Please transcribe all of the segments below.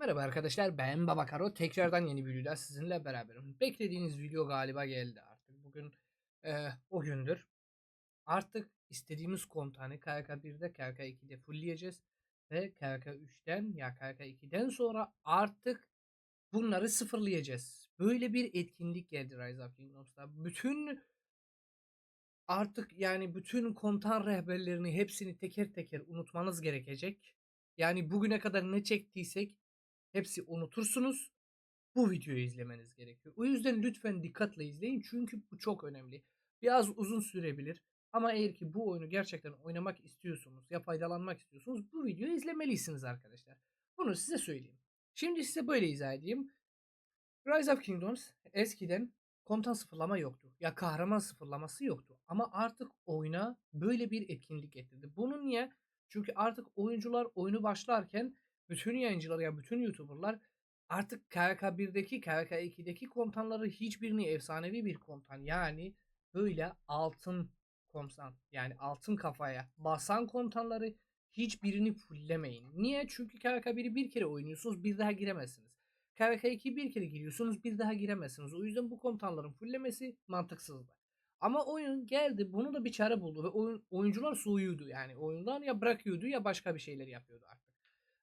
Merhaba arkadaşlar ben Babakaro tekrardan yeni bir videoda sizinle beraberim. Beklediğiniz video galiba geldi artık. Bugün e, o gündür. Artık istediğimiz komutanı KK1'de KK2'de fullleyeceğiz. Ve KK3'ten ya KK2'den sonra artık bunları sıfırlayacağız. Böyle bir etkinlik geldi Rise of Kingdoms'ta. Bütün artık yani bütün komutan rehberlerini hepsini teker teker unutmanız gerekecek. Yani bugüne kadar ne çektiysek hepsi unutursunuz. Bu videoyu izlemeniz gerekiyor. O yüzden lütfen dikkatle izleyin çünkü bu çok önemli. Biraz uzun sürebilir ama eğer ki bu oyunu gerçekten oynamak istiyorsunuz ya faydalanmak istiyorsunuz bu videoyu izlemelisiniz arkadaşlar. Bunu size söyleyeyim. Şimdi size böyle izah edeyim. Rise of Kingdoms eskiden komutan sıfırlama yoktu. Ya kahraman sıfırlaması yoktu. Ama artık oyuna böyle bir etkinlik getirdi. Bunu niye? Çünkü artık oyuncular oyunu başlarken bütün yayıncılar ya bütün YouTuber'lar artık KK1'deki KK2'deki komutanları hiçbirini efsanevi bir komutan yani böyle altın komutan yani altın kafaya basan komutanları hiçbirini fulllemeyin. Niye? Çünkü KK1'i bir kere oynuyorsunuz bir daha giremezsiniz. KK2 bir kere giriyorsunuz bir daha giremezsiniz. O yüzden bu komutanların fullemesi mantıksızdı. Ama oyun geldi bunu da bir çare buldu ve oyun, oyuncular soğuyordu. Yani oyundan ya bırakıyordu ya başka bir şeyler yapıyordu artık.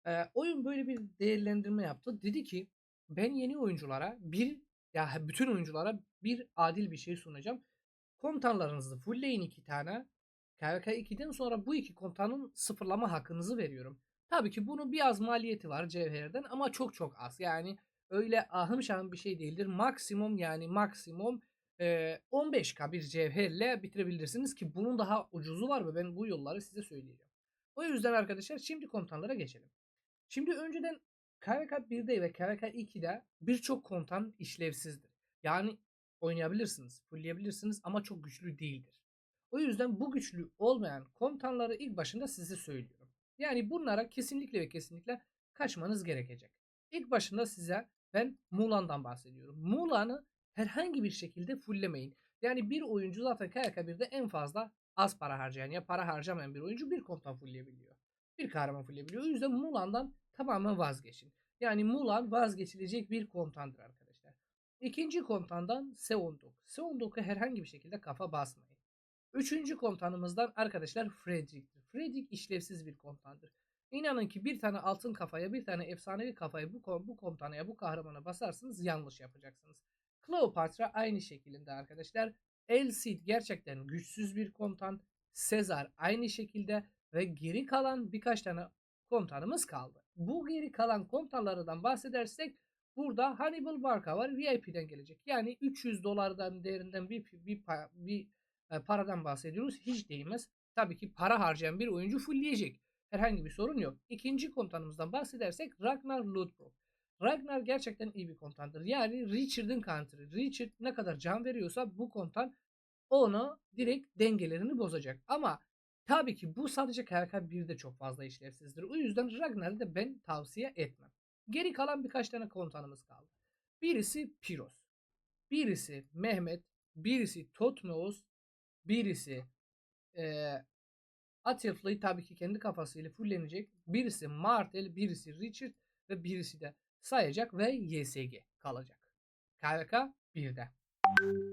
Ee, oyun böyle bir değerlendirme yaptı. Dedi ki ben yeni oyunculara bir ya bütün oyunculara bir adil bir şey sunacağım. Komutanlarınızı fullleyin iki tane. KVK 2'den sonra bu iki komutanın sıfırlama hakkınızı veriyorum. Tabii ki bunun biraz maliyeti var cevherden ama çok çok az. Yani öyle ahım şahım bir şey değildir. Maksimum yani maksimum e, 15k bir cevherle bitirebilirsiniz ki bunun daha ucuzu var ve ben bu yolları size söyleyeceğim. O yüzden arkadaşlar şimdi komutanlara geçelim. Şimdi önceden KVK 1'de ve KVK 2'de birçok komutan işlevsizdir. Yani oynayabilirsiniz, fullleyebilirsiniz ama çok güçlü değildir. O yüzden bu güçlü olmayan komutanları ilk başında size söylüyorum. Yani bunlara kesinlikle ve kesinlikle kaçmanız gerekecek. İlk başında size ben Mulan'dan bahsediyorum. Mulan'ı herhangi bir şekilde fulllemeyin. Yani bir oyuncu zaten KK1'de en fazla az para harcayan ya para harcamayan bir oyuncu bir komutan fullleyebiliyor. Bir kahraman fullleyebiliyor. O yüzden Mulan'dan tamamen vazgeçin. Yani Mulan vazgeçilecek bir komutandır arkadaşlar. İkinci komutandan Seondok. Seondok'a herhangi bir şekilde kafa basmayın. Üçüncü komutanımızdan arkadaşlar Frederick'tir. Frederick işlevsiz bir komutandır. İnanın ki bir tane altın kafaya bir tane efsanevi kafayı bu, bu komutana bu kahramana basarsınız yanlış yapacaksınız. Cleopatra aynı şekilde arkadaşlar. El Cid gerçekten güçsüz bir komutan. Sezar aynı şekilde ve geri kalan birkaç tane komutanımız kaldı. Bu geri kalan komutanlardan bahsedersek burada Hannibal Barca var VIP'den gelecek. Yani 300 dolardan değerinden bir, bir, bir, e, paradan bahsediyoruz. Hiç değmez. Tabii ki para harcayan bir oyuncu fullleyecek. Herhangi bir sorun yok. İkinci komutanımızdan bahsedersek Ragnar Lodbrok. Ragnar gerçekten iyi bir komutandır. Yani Richard'ın counter'ı. Richard ne kadar can veriyorsa bu komutan onu direkt dengelerini bozacak. Ama tabii ki bu sadece KK 1'de çok fazla işlevsizdir. O yüzden Ragnar'ı da ben tavsiye etmem. Geri kalan birkaç tane komutanımız kaldı. Birisi Piros. Birisi Mehmet. Birisi Totmeos. Birisi e, Athelflaed tabii ki kendi kafasıyla fullenecek. Birisi Martel, birisi Richard ve birisi de sayacak ve YSG kalacak. KVK 1'de.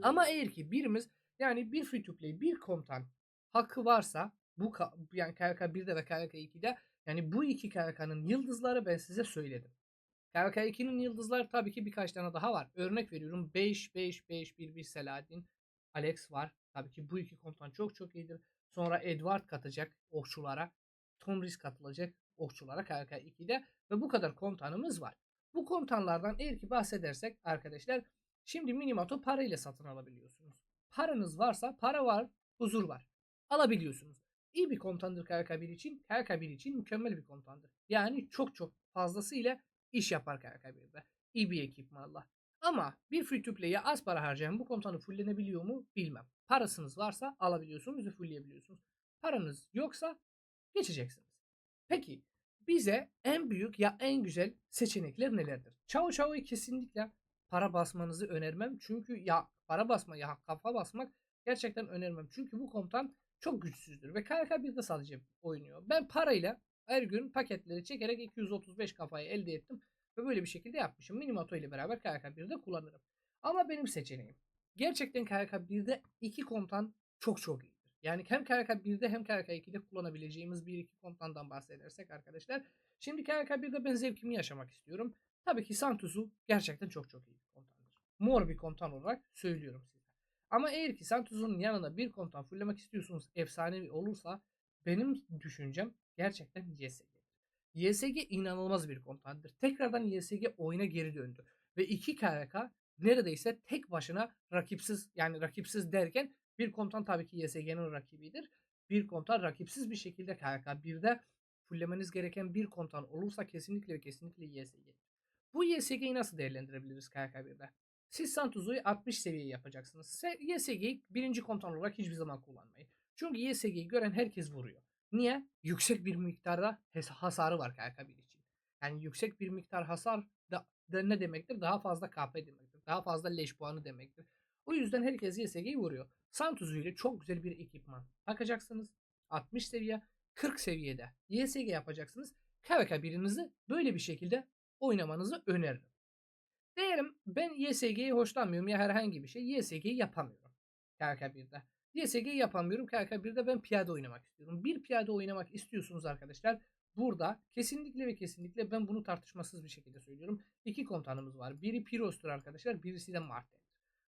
Ama eğer ki birimiz yani bir free to play bir komutan hakkı varsa bu yani KVK 1'de ve KVK 2'de yani bu iki KVK'nın yıldızları ben size söyledim. KVK 2'nin yıldızları tabii ki birkaç tane daha var. Örnek veriyorum 5 5 5 1 1 Selahattin Alex var. Tabii ki bu iki komutan çok çok iyidir. Sonra Edward katacak okçulara. Tomris katılacak okçulara KVK 2'de ve bu kadar komutanımız var. Bu komutanlardan eğer ki bahsedersek arkadaşlar şimdi Minimato parayla satın alabiliyorsunuz. Paranız varsa para var, huzur var. Alabiliyorsunuz. İyi bir komutandır KK1 için. KK1 için mükemmel bir komutandır. Yani çok çok fazlasıyla iş yapar KK1'de. İyi bir ekipmanla. Ama bir free to play'e az para harcayan bu komutanı fulllenebiliyor mu bilmem. Parasınız varsa alabiliyorsunuz ve fullleyebiliyorsunuz. Paranız yoksa geçeceksiniz. Peki bize en büyük ya en güzel seçenekler nelerdir? Çao Chao'yu kesinlikle para basmanızı önermem. Çünkü ya para basma ya kafa basmak gerçekten önermem. Çünkü bu komutan çok güçsüzdür ve KK 1'de sadece oynuyor. Ben parayla her gün paketleri çekerek 235 kafayı elde ettim. Ve böyle bir şekilde yapmışım. Minimato ile beraber KK1'de kullanırım. Ama benim seçeneğim. Gerçekten KK1'de iki komutan çok çok iyidir. Yani hem KK1'de hem KK2'de kullanabileceğimiz bir iki komutandan bahsedersek arkadaşlar. Şimdi KK1'de ben zevkimi yaşamak istiyorum. Tabii ki Santus'u gerçekten çok çok iyi bir komutandır. Mor bir komutan olarak söylüyorum size. Ama eğer ki Santus'un yanına bir komutan fulllemek istiyorsunuz efsanevi olursa benim düşüncem gerçekten YSG. YSG inanılmaz bir komutandır. Tekrardan YSG oyuna geri döndü. Ve 2 KRK neredeyse tek başına rakipsiz yani rakipsiz derken bir komutan tabii ki YSG'nin rakibidir. Bir komutan rakipsiz bir şekilde KRK 1'de fullemeniz gereken bir komutan olursa kesinlikle kesinlikle YSG'dir. Bu YSG'yi nasıl değerlendirebiliriz KRK 1'de? Siz Santuzo'yu 60 seviye yapacaksınız. YSG'yi birinci komutan olarak hiçbir zaman kullanmayın. Çünkü YSG'yi gören herkes vuruyor. Niye? Yüksek bir miktarda hasarı var KK1 için. Yani yüksek bir miktar hasar da, da ne demektir? Daha fazla KP demektir. Daha fazla leş puanı demektir. O yüzden herkes YSG'yi vuruyor. Santuzu ile çok güzel bir ekipman takacaksınız. 60 seviye, 40 seviyede YSG yapacaksınız. KVK birinizi böyle bir şekilde oynamanızı öneririm. Diyelim ben YSG'yi hoşlanmıyorum ya herhangi bir şey. YSG'yi yapamıyorum. KK1'de. YSG yapamıyorum. KK1'de ben piyade oynamak istiyorum. Bir piyade oynamak istiyorsunuz arkadaşlar. Burada kesinlikle ve kesinlikle ben bunu tartışmasız bir şekilde söylüyorum. İki komutanımız var. Biri Piros'tur arkadaşlar. Birisi de Martel'dir.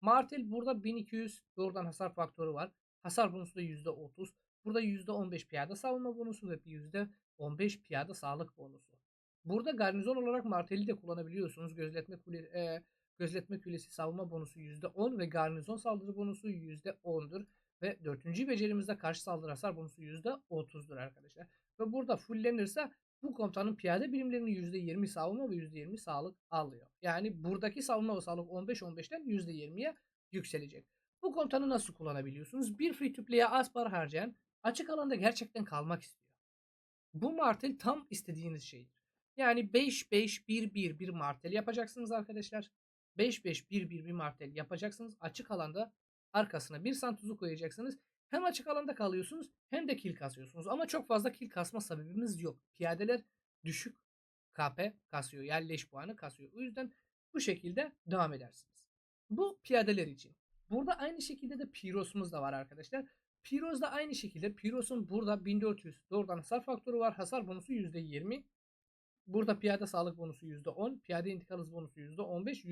Martel burada 1200 doğrudan hasar faktörü var. Hasar bonusu da %30. Burada %15 piyade savunma bonusu ve %15 piyade sağlık bonusu. Burada garnizon olarak Martel'i de kullanabiliyorsunuz. Gözletme kule, e, gözletme kulesi savunma bonusu %10 ve garnizon saldırı bonusu %10'dur. Ve dördüncü becerimizde karşı saldırı hasar bonusu %30'dur arkadaşlar. Ve burada fullenirse bu komutanın piyade birimlerinin %20 savunma ve %20 sağlık alıyor. Yani buradaki savunma ve sağlık 15-15'ten %20'ye yükselecek. Bu komutanı nasıl kullanabiliyorsunuz? Bir free to play'e az para harcayan açık alanda gerçekten kalmak istiyor. Bu martel tam istediğiniz şeydir. Yani 5-5-1-1 bir martel yapacaksınız arkadaşlar. 5-5-1-1 bir martel yapacaksınız. Açık alanda arkasına bir santuzu koyacaksınız. Hem açık alanda kalıyorsunuz hem de kil kasıyorsunuz. Ama çok fazla kil kasma sebebimiz yok. Piyadeler düşük KP kasıyor. Yani leş puanı kasıyor. O yüzden bu şekilde devam edersiniz. Bu piyadeler için. Burada aynı şekilde de Piros'umuz da var arkadaşlar. Piros da aynı şekilde. Piros'un burada 1400 doğrudan hasar faktörü var. Hasar bonusu %20. Burada piyade sağlık bonusu %10. Piyade intikal hız bonusu %15.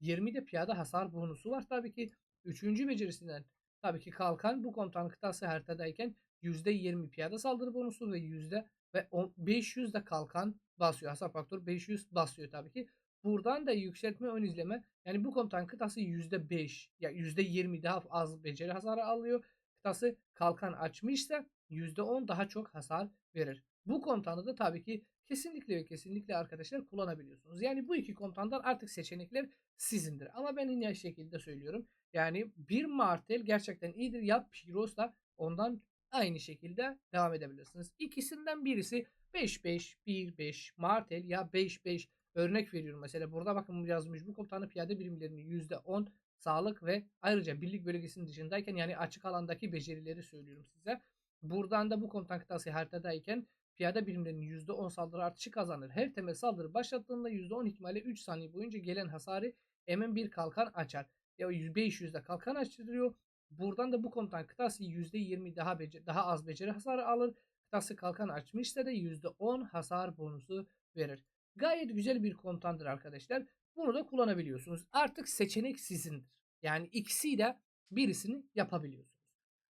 %20 de piyade hasar bonusu var. Tabii ki Üçüncü becerisinden tabii ki kalkan bu komutan kıtası haritadayken %20 piyade saldırı bonusu ve yüzde ve 500 de kalkan basıyor. Hasar faktörü 500 basıyor tabii ki. Buradan da yükseltme ön izleme yani bu komutan kıtası %5 ya yani %20 daha az beceri hasarı alıyor. Kıtası kalkan açmışsa %10 daha çok hasar verir. Bu komutanı da tabii ki kesinlikle ve kesinlikle arkadaşlar kullanabiliyorsunuz. Yani bu iki komutandan artık seçenekler sizindir. Ama ben yine şekilde söylüyorum. Yani bir martel gerçekten iyidir. Ya Piros da ondan aynı şekilde devam edebilirsiniz. İkisinden birisi 5-5-1-5 martel ya 5-5 örnek veriyorum. Mesela burada bakın yazmış bu komutanı piyade birimlerinin %10 sağlık ve ayrıca birlik bölgesinin dışındayken yani açık alandaki becerileri söylüyorum size. Buradan da bu komutan kıtası haritadayken piyade birimlerinin %10 saldırı artışı kazanır. Her temel saldırı başlattığında %10 ihtimalle 3 saniye boyunca gelen hasarı hemen bir kalkan açar ya %500'de kalkan açtırıyor. Buradan da bu komutan kıtası %20 daha becer daha az beceri hasarı alır. Kıtası kalkan açmışsa da %10 hasar bonusu verir. Gayet güzel bir komutandır arkadaşlar. Bunu da kullanabiliyorsunuz. Artık seçenek sizindir. Yani ikisiyle birisini yapabiliyorsunuz.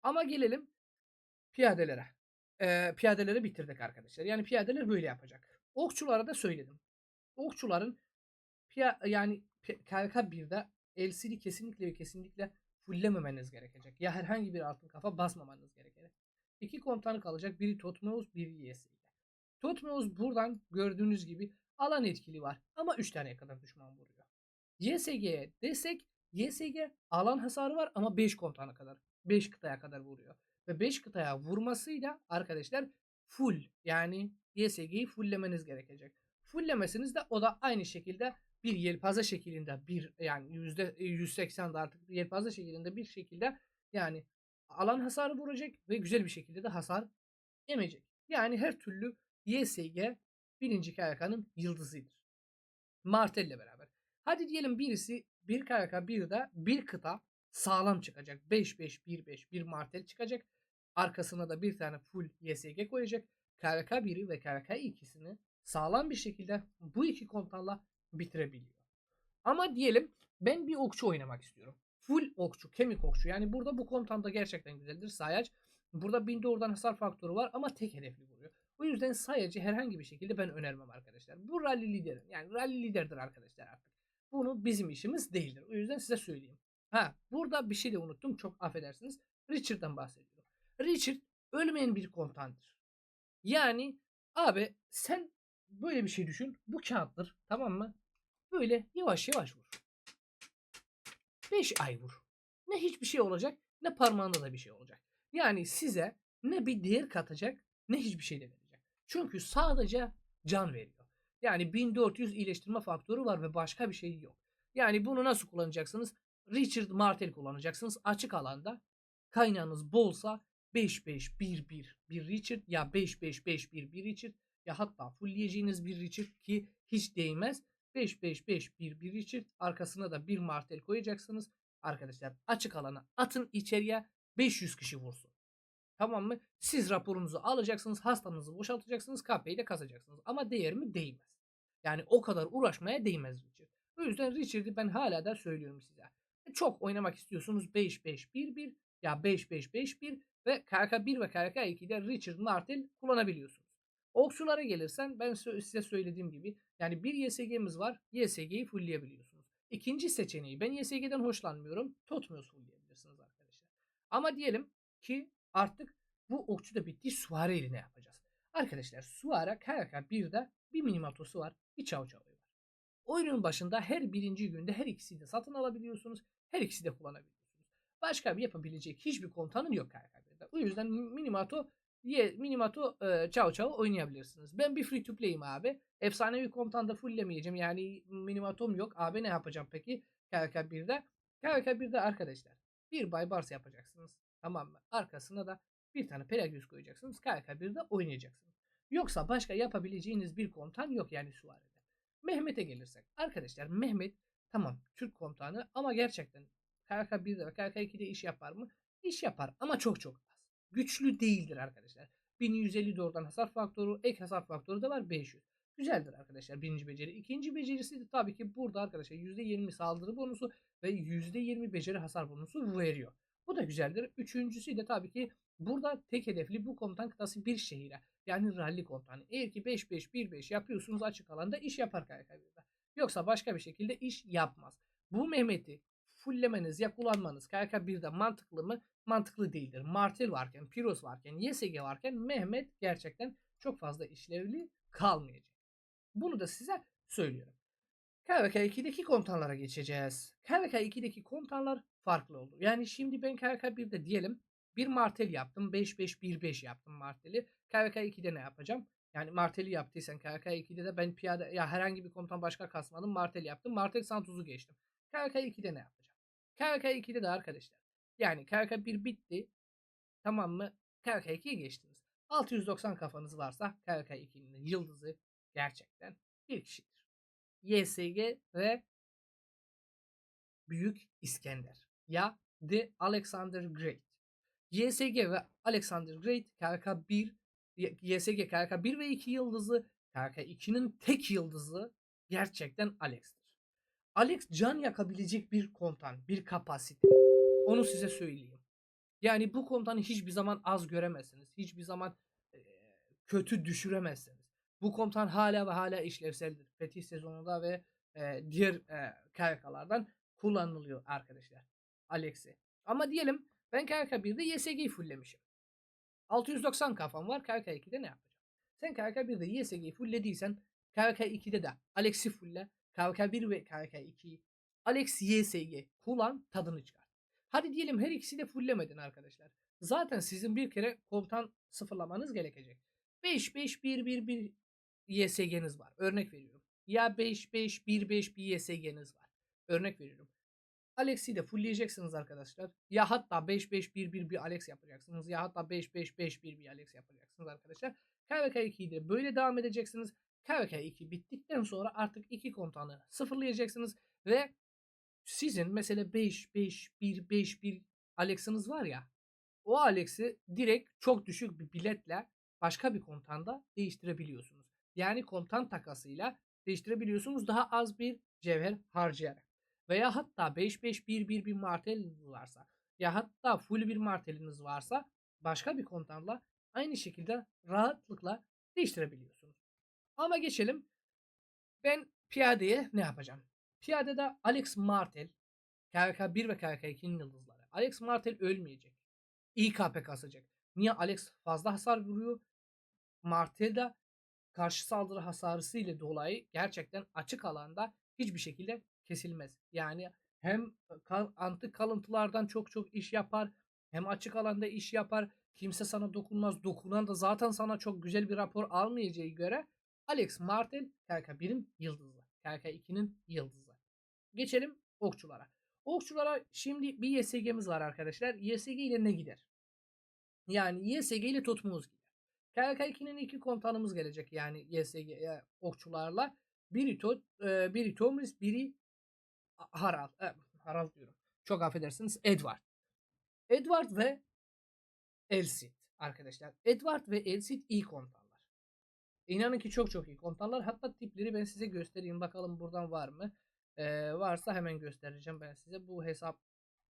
Ama gelelim piyadelere. Ee, piyadeleri bitirdik arkadaşlar. Yani piyadeler böyle yapacak. Okçulara da söyledim. Okçuların piya yani KK 1'de LCD kesinlikle ve kesinlikle fulllememeniz gerekecek. Ya herhangi bir altın kafa basmamanız gerekecek. İki komutanı kalacak. Biri Totmeus, biri YSG. Totmeus buradan gördüğünüz gibi alan etkili var. Ama 3 taneye kadar düşman vuruyor. YSG'ye desek YSG alan hasarı var ama 5 komutana kadar. 5 kıtaya kadar vuruyor. Ve 5 kıtaya vurmasıyla arkadaşlar full yani YSG'yi fulllemeniz gerekecek. Fulllemesiniz de o da aynı şekilde bir yelpaze şeklinde bir yani yüzde 180 de artık yelpaze şeklinde bir şekilde yani alan hasarı vuracak ve güzel bir şekilde de hasar emecek. Yani her türlü YSG birinci KYK'nın yıldızıdır. Martel ile beraber. Hadi diyelim birisi bir KVK bir de bir kıta sağlam çıkacak. 5-5-1-5 bir Martel çıkacak. Arkasına da bir tane full YSG koyacak. KVK 1'i ve KVK 2'sini sağlam bir şekilde bu iki kontlarla bitirebiliyor. Ama diyelim ben bir okçu oynamak istiyorum. Full okçu, kemik okçu. Yani burada bu kontanda gerçekten güzeldir. Sayaç. Burada binde oradan hasar faktörü var ama tek hedefli vuruyor. O yüzden sayacı herhangi bir şekilde ben önermem arkadaşlar. Bu rally lideri. Yani rally liderdir arkadaşlar artık. Bunu bizim işimiz değildir. O yüzden size söyleyeyim. Ha burada bir şey de unuttum. Çok affedersiniz. Richard'dan bahsediyorum. Richard ölmeyen bir kontandır. Yani abi sen böyle bir şey düşün. Bu kağıttır tamam mı? Böyle yavaş yavaş vur. 5 ay vur. Ne hiçbir şey olacak ne parmağında da bir şey olacak. Yani size ne bir değer katacak ne hiçbir şey de verecek. Çünkü sadece can veriyor. Yani 1400 iyileştirme faktörü var ve başka bir şey yok. Yani bunu nasıl kullanacaksınız? Richard Martel kullanacaksınız. Açık alanda kaynağınız bolsa 5-5-1-1 bir Richard ya 5-5-5-1 bir Richard ya hatta fullleyeceğiniz bir Richard ki hiç değmez. 5-5-5-1 bir Richard arkasına da bir Martel koyacaksınız. Arkadaşlar açık alana atın içeriye 500 kişi vursun. Tamam mı? Siz raporunuzu alacaksınız, hastanızı boşaltacaksınız, KP'yi de kazacaksınız. Ama değer mi? Değmez. Yani o kadar uğraşmaya değmez Richard. O yüzden Richard'ı ben hala da söylüyorum size. Çok oynamak istiyorsunuz 5-5-1-1 ya 5-5-5-1 ve KK1 ve KK2'de Richard Martel kullanabiliyorsunuz. Okçulara gelirsen ben size söylediğim gibi yani bir YSG'miz var. YSG'yi fullleyebiliyorsunuz. İkinci seçeneği ben YSG'den hoşlanmıyorum. Totmos fullleyebilirsiniz arkadaşlar. Ama diyelim ki artık bu okçu da bitti. Suare ile ne yapacağız? Arkadaşlar Suare KK1'de bir minimatosu var. Bir çav var. Oyunun başında her birinci günde her ikisini de satın alabiliyorsunuz. Her ikisi de kullanabiliyorsunuz. Başka bir yapabilecek hiçbir komutanın yok KK1'de. O yüzden Minimato Ye, Minimato e, Çao Çao oynayabilirsiniz. Ben bir free to play'im abi. Efsanevi komutanda fulllemeyeceğim. Yani Minimatom yok. Abi ne yapacağım peki? KK1'de. KK1'de arkadaşlar bir Baybars yapacaksınız. Tamam mı? Arkasına da bir tane Pelagius koyacaksınız. KK1'de oynayacaksınız. Yoksa başka yapabileceğiniz bir komutan yok yani Suare'de. Mehmet'e gelirsek. Arkadaşlar Mehmet tamam Türk komutanı ama gerçekten KK1'de ve KK2'de iş yapar mı? İş yapar ama çok çok az. Güçlü değildir arkadaşlar. 1150 doğrudan hasar faktörü, ek hasar faktörü de var 500. Güzeldir arkadaşlar birinci beceri. İkinci becerisi de tabii ki burada arkadaşlar %20 saldırı bonusu ve %20 beceri hasar bonusu veriyor. Bu da güzeldir. Üçüncüsü de tabii ki burada tek hedefli bu komutan kıtası bir şehire. Yani rally komutanı. Eğer ki 5-5-1-5 yapıyorsunuz açık alanda iş yapar KK1'de. Yoksa başka bir şekilde iş yapmaz. Bu Mehmet'i fulllemeniz ya kullanmanız KK1'de mantıklı mı? Mantıklı değildir. Martel varken, Piros varken, YSG varken Mehmet gerçekten çok fazla işlevli kalmayacak. Bunu da size söylüyorum. KVK 2'deki komutanlara geçeceğiz. KVK 2'deki komutanlar farklı oldu. Yani şimdi ben KVK 1'de diyelim bir martel yaptım. 5-5-1-5 yaptım marteli. KVK 2'de ne yapacağım? Yani marteli yaptıysan KVK 2'de de ben piyade ya herhangi bir komutan başka kasmadım. Martel yaptım. Martel Santuz'u geçtim. KVK 2'de ne yapacağım? KVK 2'de de arkadaşlar. Yani KVK 1 bitti. Tamam mı? KVK 2'ye geçtiniz. 690 kafanız varsa KVK 2'nin yıldızı gerçekten bir kişidir. YSG ve Büyük İskender ya The Alexander Great. YSG ve Alexander Great KK 1 YSG KK 1 ve 2 yıldızı KK 2'nin tek yıldızı gerçekten Alex'tir. Alex can yakabilecek bir komutan, bir kapasite. Onu size söyleyeyim. Yani bu komutanı hiçbir zaman az göremezsiniz. Hiçbir zaman kötü düşüremezsiniz. Bu komutan hala ve hala işlevseldir. Fetih sezonunda ve e, diğer e, KYK'lardan kullanılıyor arkadaşlar. Alex'i. Ama diyelim ben KYK 1'de YSG'yi fulllemişim. 690 kafam var. KYK 2'de ne yapacağım? Sen KYK 1'de YSG'yi fulllediysen KYK 2'de de Alex'i fullle. KYK 1 ve KYK 2'yi Alex YSG kullan tadını çıkar. Hadi diyelim her ikisi de fulllemedin arkadaşlar. Zaten sizin bir kere komutan sıfırlamanız gerekecek. 5-5-1-1-1 YSG'niz var. Örnek veriyorum. Ya 5-5-1-5 bir YSG'niz var. Örnek veriyorum. Alex'i de fullleyeceksiniz arkadaşlar. Ya hatta 5-5-1-1 bir Alex yapacaksınız. Ya hatta 5-5-5-1 bir Alex yapacaksınız arkadaşlar. KVK2'yi de böyle devam edeceksiniz. KVK2 bittikten sonra artık iki komutanı sıfırlayacaksınız ve sizin mesela 5 5 1 5 1 Alex'iniz var ya o Alex'i direkt çok düşük bir biletle başka bir kontanda değiştirebiliyorsunuz. Yani kontan takasıyla değiştirebiliyorsunuz daha az bir cevher harcayarak. Veya hatta 5 5 1 1 bir marteliniz varsa ya hatta full bir marteliniz varsa başka bir kontanla aynı şekilde rahatlıkla değiştirebiliyorsunuz. Ama geçelim. Ben piyadeye ne yapacağım? Piyadede Alex Martel KVK 1 ve KVK 2'nin yıldızları. Alex Martel ölmeyecek. İKP kasacak. Niye Alex fazla hasar vuruyor? Martel de karşı saldırı hasarısı ile dolayı gerçekten açık alanda hiçbir şekilde kesilmez. Yani hem antik kalıntılardan çok çok iş yapar hem açık alanda iş yapar. Kimse sana dokunmaz. Dokunan da zaten sana çok güzel bir rapor almayacağı göre Alex Martel KK1'in yıldızı. KK2'nin yıldızı. Geçelim okçulara. Okçulara şimdi bir YSG'miz var arkadaşlar. YSG ile ne gider? Yani YSG ile tutmumuz gider. KK2'nin iki komutanımız gelecek yani YSG okçularla. Biri Tot, e, biri Thomas, biri Harald. E, Harald diyorum. Çok affedersiniz. Edward. Edward ve Elsit arkadaşlar. Edward ve Elsit iyi komutanlar. İnanın ki çok çok iyi komutanlar. Hatta tipleri ben size göstereyim. Bakalım buradan var mı? Ee, varsa hemen göstereceğim ben size. Bu hesap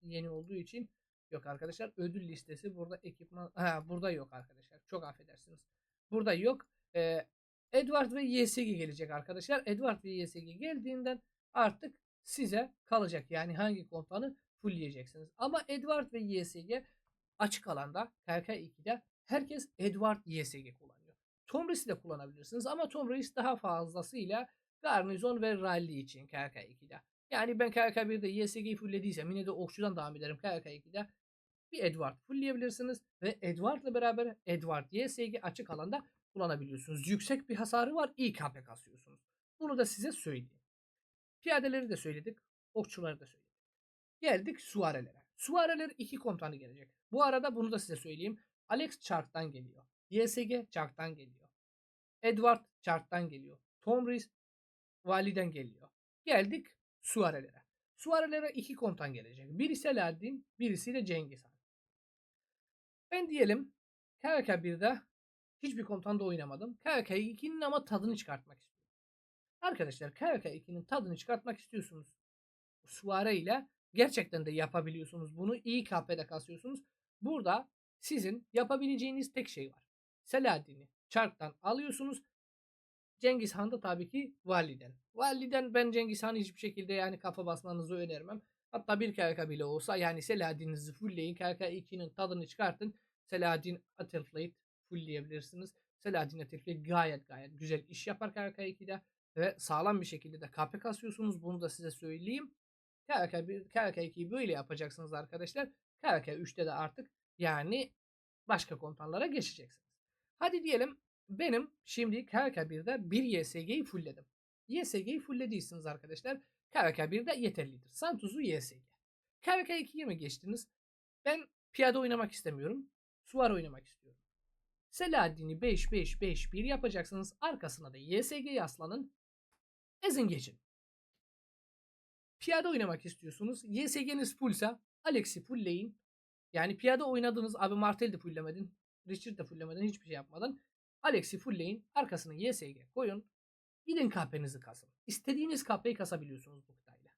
yeni olduğu için yok arkadaşlar. Ödül listesi burada ekipman ha burada yok arkadaşlar. Çok affedersiniz. Burada yok. Ee, Edward ve YSG gelecek arkadaşlar. Edward ve YSG geldiğinden artık size kalacak. Yani hangi komutanı fullleyeceksiniz. Ama Edward ve YSG açık alanda KK2'de herkes Edward YSG kullanıyor. Tom de kullanabilirsiniz ama Tom Reis daha fazlasıyla garnizon ve rally için KK2'de. Yani ben KK1'de YSG'yi fulllediysem yine de okçudan devam ederim KK2'de. Bir Edward fullleyebilirsiniz ve Edward'la beraber Edward YSG açık alanda kullanabiliyorsunuz. Yüksek bir hasarı var. iyi KP kasıyorsunuz. Bunu da size söyleyeyim. Piyadeleri de söyledik. Okçuları da söyledik. Geldik suarelere. Suareler iki komutanı gelecek. Bu arada bunu da size söyleyeyim. Alex Chart'tan geliyor. YSG Chart'tan geliyor. Edward Chart'tan geliyor. Tom Rees Vali'den geliyor. Geldik Suarelere. Suarelere iki komutan gelecek. Birisi Selahaddin, birisi de Cengiz Han. Ben diyelim KVK 1'de hiçbir komutanda oynamadım. KVK 2'nin ama tadını çıkartmak istiyorum. Arkadaşlar KVK 2'nin tadını çıkartmak istiyorsunuz. Suare ile gerçekten de yapabiliyorsunuz bunu. İyi KP'de kasıyorsunuz. Burada sizin yapabileceğiniz tek şey var. Selahaddin'i çarktan alıyorsunuz. Cengiz Han tabii ki validen. Validen ben Cengiz Han'ı hiçbir şekilde yani kafa basmanızı önermem. Hatta bir KK bile olsa yani Selahaddin'inizi fullleyin. KK 2'nin tadını çıkartın. Selahaddin Atterfleet fullleyebilirsiniz. Selahaddin Atterfleet gayet gayet güzel iş yapar KK 2'de. Ve sağlam bir şekilde de KP kasıyorsunuz. Bunu da size söyleyeyim. KK, 1, KK 2'yi böyle yapacaksınız arkadaşlar. KK 3'te de artık yani başka komutanlara geçeceksiniz. Hadi diyelim benim şimdi KVK 1'de bir YSG'yi fullledim. YSG'yi fullediyseniz arkadaşlar KVK 1'de yeterlidir. Santuz'u YSG. KVK 2'ye mi geçtiniz? Ben piyade oynamak istemiyorum. Suvar oynamak istiyorum. Selahaddin'i 5-5-5-1 yapacaksınız. Arkasına da YSG yaslanın. Ezin geçin. Piyade oynamak istiyorsunuz. YSG'niz fullsa Alex'i fullleyin. Yani piyade oynadığınız abi Martel'i de fulllemedin. Richard de fulllemedin. Hiçbir şey yapmadın. Alex'i fullleyin. Arkasına YSG koyun. Gidin KP'nizi kasın. İstediğiniz KP'yi kasabiliyorsunuz bu kıtayla.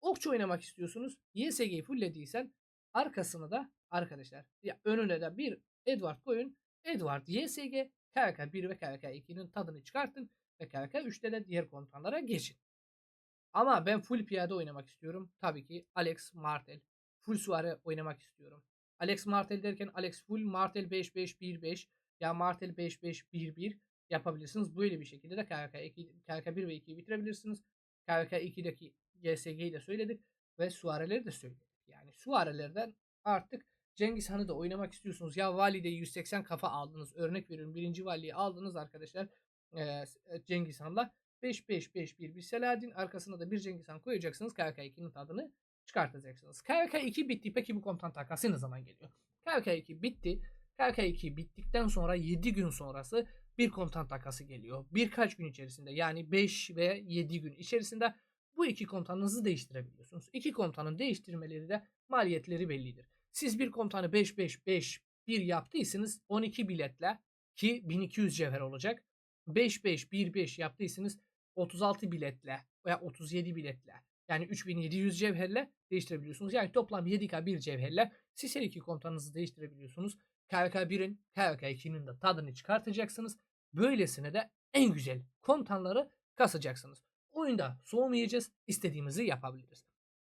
Okçu oynamak istiyorsunuz. YSG'yi fulllediysen arkasına da arkadaşlar ya önüne de bir Edward koyun. Edward YSG KK 1 ve KK 2'nin tadını çıkartın ve KK 3'te de diğer komutanlara geçin. Ama ben full piyade oynamak istiyorum. Tabii ki Alex Martel. Full suare oynamak istiyorum. Alex Martel derken Alex full Martel 5-5-1-5 ya Martel 5-5-1-1 yapabilirsiniz. Böyle bir şekilde de KK, 2, KK 1 ve 2'yi bitirebilirsiniz. KK 2'deki GSG'yi de söyledik ve Suareleri de söyledik. Yani Suarelerden artık Cengiz Han'ı da oynamak istiyorsunuz. Ya Vali'de 180 kafa aldınız. Örnek veriyorum. Birinci Vali'yi aldınız arkadaşlar. Ee, Cengiz Han'la 5-5-5-1 bir Selahaddin arkasına da bir Cengiz Han koyacaksınız. KK2'nin tadını çıkartacaksınız. KK2 bitti. Peki bu komutan takası ne zaman geliyor? KK2 bitti. KK2 bittikten sonra 7 gün sonrası bir komutan takası geliyor. Birkaç gün içerisinde yani 5 ve 7 gün içerisinde bu iki komutanınızı değiştirebiliyorsunuz. İki komutanın değiştirmeleri de maliyetleri bellidir. Siz bir komutanı 5-5-5 1 yaptıysanız 12 biletle ki 1200 cevher olacak. 5-5-1-5 yaptıysanız 36 biletle veya 37 biletle yani 3700 cevherle değiştirebiliyorsunuz. Yani toplam 7K bir cevherle siz her iki komutanınızı değiştirebiliyorsunuz. KVK 1'in KVK 2'nin de tadını çıkartacaksınız. Böylesine de en güzel komutanları kasacaksınız. Oyunda soğumayacağız. istediğimizi yapabiliriz.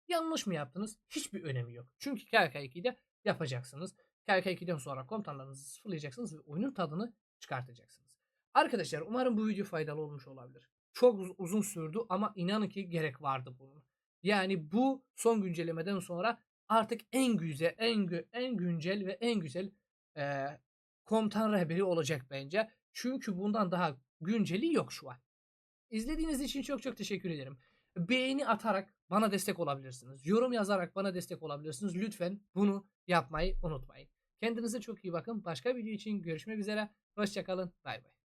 Yanlış mı yaptınız? Hiçbir önemi yok. Çünkü KVK 2'de yapacaksınız. KVK 2'den sonra komutanlarınızı sıfırlayacaksınız ve oyunun tadını çıkartacaksınız. Arkadaşlar umarım bu video faydalı olmuş olabilir. Çok uz- uzun sürdü ama inanın ki gerek vardı bunun. Yani bu son güncellemeden sonra artık en güzel, en gü- en güncel ve en güzel eee, komutan rehberi olacak bence. Çünkü bundan daha günceli yok şu an. İzlediğiniz için çok çok teşekkür ederim. Beğeni atarak bana destek olabilirsiniz. Yorum yazarak bana destek olabilirsiniz. Lütfen bunu yapmayı unutmayın. Kendinize çok iyi bakın. Başka video için görüşmek üzere. Hoşçakalın. Bay bay.